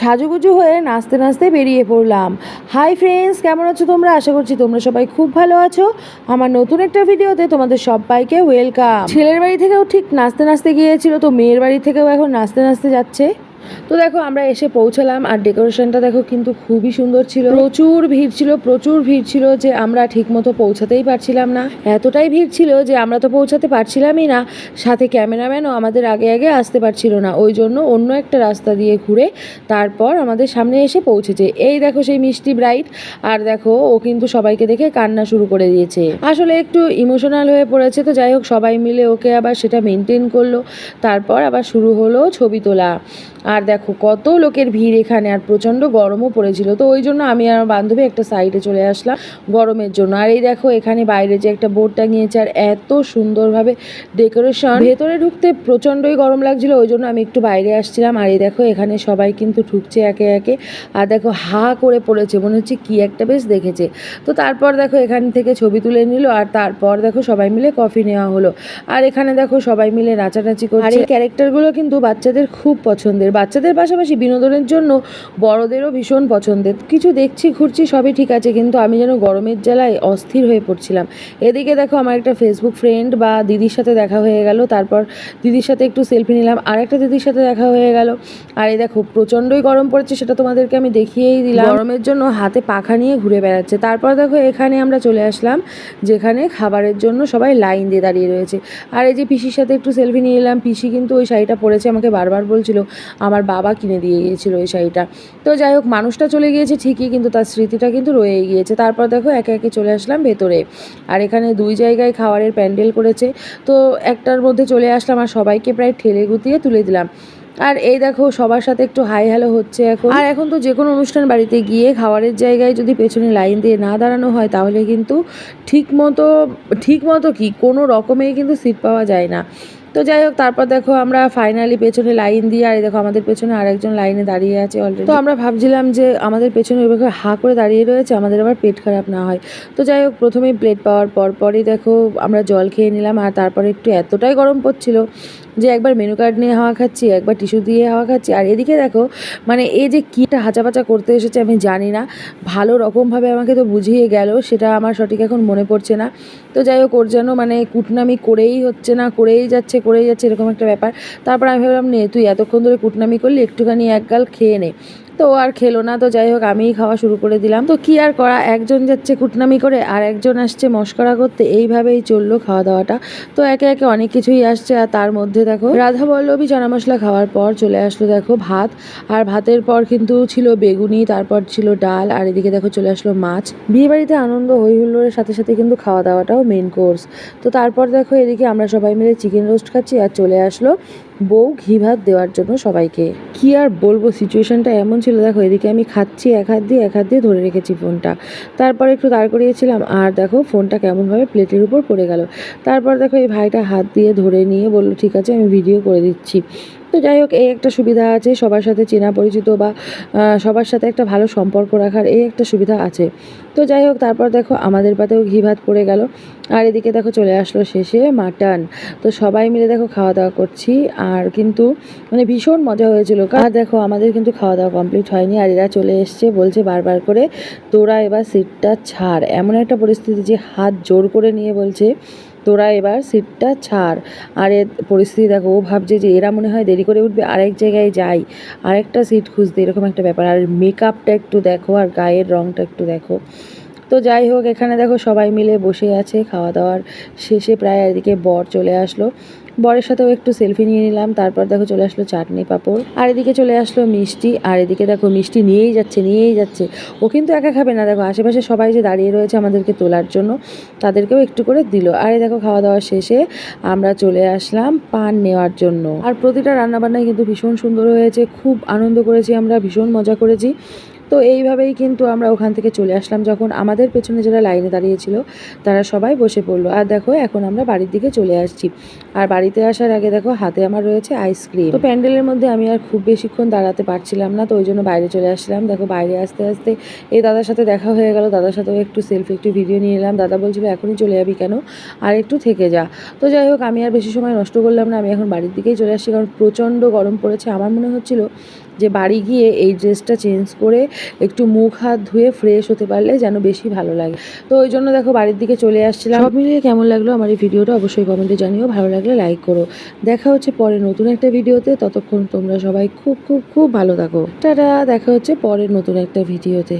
সাজুগুজু হয়ে নাচতে নাচতে বেরিয়ে পড়লাম। হাই ফ্রেন্ডস কেমন আছো তোমরা? আশা করছি তোমরা সবাই খুব ভালো আছো। আমার নতুন একটা ভিডিওতে তোমাদের সবাইকে ওয়েলকাম ছেলের বাড়ি থেকেও ঠিক নাচতে নাচতে গিয়েছিল, তো মেয়ের বাড়ি থেকেও এখন নাচতে নাচতে যাচ্ছে। তো দেখো, আমরা এসে পৌঁছালাম আর ডেকোরেশনটা দেখো কিন্তু খুবই সুন্দর ছিল। প্রচুর ভিড় ছিল, প্রচুর ভিড় ছিল যে আমরা ঠিকমতো পৌঁছাতেই পারছিলাম না। এতটাই ভিড় ছিল যে আমরা তো পৌঁছাতে পারছিলামই না। সাথে ক্যামেরাম্যানও আমাদের আগে আগে আসতে পারছিল না। ওই জন্য অন্য একটা রাস্তা দিয়ে ঘুরে তারপর আমাদের সামনে এসে পৌঁছেছে। এই দেখো সেই মিষ্টি ব্রাইট আর দেখো, ও কিন্তু সবাইকে দেখে কান্না শুরু করে দিয়েছে। আসলে একটু ইমোশনাল হয়ে পড়েছে তো যাই হোক, সবাই মিলে ওকে আবার সেটা মেনটেন করল। তারপর আবার শুরু হলো ছবি তোলা। আর দেখো, কত লোকের ভিড় এখানে আর প্রচণ্ড গরমও পড়েছিল। তো ওই জন্য আমি আমার বান্ধবী একটা সাইডে চলে আসলাম গরমের জন্য। আর এই দেখো, এখানে বাইরে যে একটা বোর্ড টাঙিয়েছে আর এত সুন্দরভাবে ডেকোরেশন ভেতরে ঢুকতে প্রচণ্ডই গরম লাগছিল, ওই জন্য আমি একটু বাইরে আসছিলাম। আর এই দেখো, এখানে সবাই কিন্তু ঢুকছে একে একে। আর দেখো, হা করে পড়েছে, মনে হচ্ছে কি একটা বেশ দেখেছে। তো তারপর দেখো, এখান থেকে ছবি তুলে নিল, আর তারপর দেখো, সবাই মিলে কফি নেওয়া হলো। আর এখানে দেখো, সবাই মিলে নাচানাচি করছে। আর এই ক্যারেক্টারগুলো কিন্তু বাচ্চাদের খুব পছন্দের। বাচ্চাদের পাশাপাশি বিনোদনের জন্য বড়দেরও ভীষণ পছন্দের। কিছু দেখছি, ঘুরছি, সবই ঠিক আছে, কিন্তু আমি যেন গরমের জ্বালায় অস্থির হয়ে পড়ছিলাম। এদিকে দেখো আমার একটা ফেসবুক ফ্রেন্ড বা দিদির সাথে দেখা হয়ে গেল, তারপর দিদির সাথে একটু সেলফি নিলাম আর একটা দিদির সাথে দেখা হয়ে গেল। আর এই দেখো, প্রচণ্ডই গরম পড়েছে, সেটা তোমাদেরকে আমি দেখিয়েই দিলাম। গরমের জন্য হাতে পাখা নিয়ে ঘুরে বেড়াচ্ছে। তারপর দেখো, এখানে আমরা চলে আসলাম, যেখানে খাবারের জন্য সবাই লাইন দিয়ে দাঁড়িয়ে রয়েছে। আর এই যে পিসির সাথে একটু সেলফি নিয়ে এলাম, পিসি কিন্তু ওই শাড়িটা পরেছে, আমাকে বারবার বলছিল আমার বাবা কিনে দিয়ে গিয়েছিল ওই শাড়িটা। তো যাই হোক, মানুষটা চলে গিয়েছে ঠিকই, কিন্তু তার স্মৃতিটা কিন্তু রয়ে গিয়েছে। তারপর দেখো, একে একে চলে আসলাম ভেতরে। আর এখানে দুই জায়গায় খাবারের প্যান্ডেল করেছে। তো একটার মধ্যে চলে আসলাম আর সবাইকে প্রায় ঠেলে গুতিয়ে তুলে দিলাম। আর এই দেখো, সবার সাথে একটু হাই হ্যালো হচ্ছে এখন। আর এখন তো যে কোনো অনুষ্ঠান বাড়িতে গিয়ে খাবারের জায়গায় যদি পেছনে লাইন দিয়ে না দাঁড়ানো হয়, তাহলে কিন্তু ঠিক মতো ঠিক মতো কি, কোনো রকমেই কিন্তু সিট পাওয়া যায় না। তো যাই হোক, তারপর দেখো আমরা ফাইনালি পেছনে লাইন দিয়ে, আর দেখো আমাদের পেছনে আরেকজন লাইনে দাঁড়িয়ে আছে অলরেডি তো আমরা ভাবছিলাম যে আমাদের পেছনে ওইভাবে হা করে দাঁড়িয়ে রয়েছে, আমাদের আবার পেট খারাপ না হয়। তো যাই হোক, প্রথমেই প্লেট পাওয়ার পর পরই দেখো আমরা জল খেয়ে নিলাম, আর তারপরে একটু এতটাই গরম পড়ছিল যে একবার মেনু কার্ড নিয়ে হাওয়া খাচ্ছি, একবার টিস্যু দিয়ে হাওয়া খাচ্ছি। আর এদিকে দেখো মানে এই যে কীটা হাঁচাপাচা করতে এসেছে আমি জানি না। ভালো রকমভাবে আমাকে তো বুঝিয়ে গেল, সেটা আমার সঠিক এখন মনে পড়ছে না। তো যাই হোক, ওর যেন মানে কুটনামি করেই হচ্ছে না, করেই যাচ্ছে করেই যাচ্ছে এরকম একটা ব্যাপার। তারপর আমি ভাবলাম, নে, তুই এতক্ষণ ধরে কুটনামি করলি, একটুখানি এক গাল খেয়ে নে। তো আর খেলো না, তো যাই হোক আমিই খাওয়া শুরু করে দিলাম। তো কি আর করা, একজন যাচ্ছে কুটনামি করে আর একজন আসছে মস্করা করতে, এইভাবেই চলল খাওয়া দাওয়াটা। তো একে একে অনেক কিছুই আসছে আর তার মধ্যে দেখো, রাধা বল্লভী চানা মশলা খাওয়ার পর চলে আসলো দেখো ভাত। আর ভাতের পর কিন্তু ছিল বেগুনি, তারপর ছিল ডাল, আর এদিকে দেখো চলে আসলো মাছ। বিয়ে বাড়িতে আনন্দ হই হুল্লোড়ের সাথে সাথে কিন্তু খাওয়া দাওয়াটাও মেন কোর্স তো তারপর দেখো এদিকে আমরা সবাই মিলে চিকেন রোস্ট খাচ্ছি আর চলে আসলো বউ ঘি ভাত দেওয়ার জন্য সবাইকে। কি আর বলব সিচুয়েশনটা এমন ছিল। দেখো, এদিকে আমি খাচ্ছি, এক হাত দিয়ে, এক হাত দিয়ে ধরে রেখেছি ফোনটা তারপর একটু দাঁড় করিয়েছিলাম, আর দেখো ফোনটা কেমনভাবে প্লেটের উপর পড়ে গেল। তারপর দেখো, এই ভাইটা হাত দিয়ে ধরে নিয়ে বলল, ঠিক আছে, আমি ভিডিও করে দিচ্ছি। তো যাই হোক, এই একটা সুবিধা আছে, সবার সাথে চেনা পরিচিত বা সবার সাথে একটা ভালো সম্পর্ক রাখার এই একটা সুবিধা আছে। তো যাই হোক, তারপর দেখো আমাদের পাতেও ঘি ভাত পড়ে গেল। আর এদিকে দেখো চলে আসলো শেষে মাটন। তো সবাই মিলে দেখো খাওয়া দাওয়া করছি। আর কিন্তু মানে ভীষণ মজা হয়েছিল। আর দেখো আমাদের কিন্তু খাওয়া দাওয়া কমপ্লিট হয়নি আর এরা চলে এসছে বলছে বারবার করে, তোরা এবার সিটটা ছাড়। এমন একটা পরিস্থিতি যে হাত জোর করে নিয়ে বলছে। তোরা এবার সিটটা ছাড়। আর এর পরিস্থিতি দেখো, ও ভাবছে যে এরা মনে হয় দেরি করে উঠবে, আরেক জায়গায় যাই। আরেকটা সিট খুঁজতে, এরকম একটা ব্যাপার। আর মেকআপটা একটু দেখো, আর গায়ের রঙটা একটু দেখো। তো যাই হোক, এখানে দেখো সবাই মিলে বসে আছে খাওয়া দাওয়ার শেষে প্রায় এদিকে বর চলে আসলো। বরের সাথেও একটু সেলফি নিয়ে নিলাম, তারপর দেখো চলে আসলো চাটনি পাঁপড়। আর এদিকে চলে আসলো মিষ্টি, আর এদিকে দেখো মিষ্টি নিয়েই যাচ্ছে নিয়েই যাচ্ছে। ও কিন্তু একা খাবে না, দেখো আশেপাশে সবাই যে দাঁড়িয়ে রয়েছে আমাদেরকে তোলার জন্য, তাদেরকেও একটু করে দিল। আর দেখো খাওয়া দাওয়া শেষে আমরা চলে আসলাম পান নেওয়ার জন্য। আর প্রতিটা রান্নাবান্নাই কিন্তু ভীষণ সুন্দর হয়েছে, খুব আনন্দ করেছি আমরা, ভীষণ মজা করেছি। তো এইভাবেই কিন্তু আমরা ওখান থেকে চলে আসলাম। যখন আমাদের পেছনে যারা লাইনে দাঁড়িয়েছিল তারা সবাই বসে পড়ল। আর দেখো, এখন আমরা বাড়ির দিকে চলে আসছি। আর বাড়িতে আসার আগে দেখো, হাতে আমার রয়েছে আইসক্রিম। তো প্যান্ডেলের মধ্যে আমি আর খুব বেশিক্ষণ দাঁড়াতে পারছিলাম না, তো ওই জন্য বাইরে চলে আসলাম। দেখো, বাইরে আসতে আসতে এই দাদার সাথে দেখা হয়ে গেল। দাদার সাথেও একটু সেলফি, একটু ভিডিও নিয়ে এলাম। দাদা বলছিল, এখনই চলে যাবি কেন? আর একটু থেকে যা। তো যাই হোক, আমি আর বেশি সময় নষ্ট করলাম না। আমি এখন বাড়ির দিকেই চলে আসছি। কারণ প্রচণ্ড গরম পড়েছে। আমার মনে হচ্ছিল যে বাড়ি গিয়ে এই ড্রেসটা চেঞ্জ করে একটু মুখ হাত ধুয়ে ফ্রেশ হতে পারলে যেন বেশি ভালো লাগে। তো ওই জন্য দেখো বাড়ির দিকে চলে আসছিলাম। সব মিলিয়ে কেমন লাগল আমার এই ভিডিওটা অবশ্যই কমেন্টে জানিও, ভালো লাগলে লাইক করো। দেখা হচ্ছে পরে নতুন একটা ভিডিওতে, ততক্ষণ তোমরা সবাই খুব খুব খুব ভালো থাকো। টাটা, দেখা হচ্ছে পরে নতুন একটা ভিডিওতে।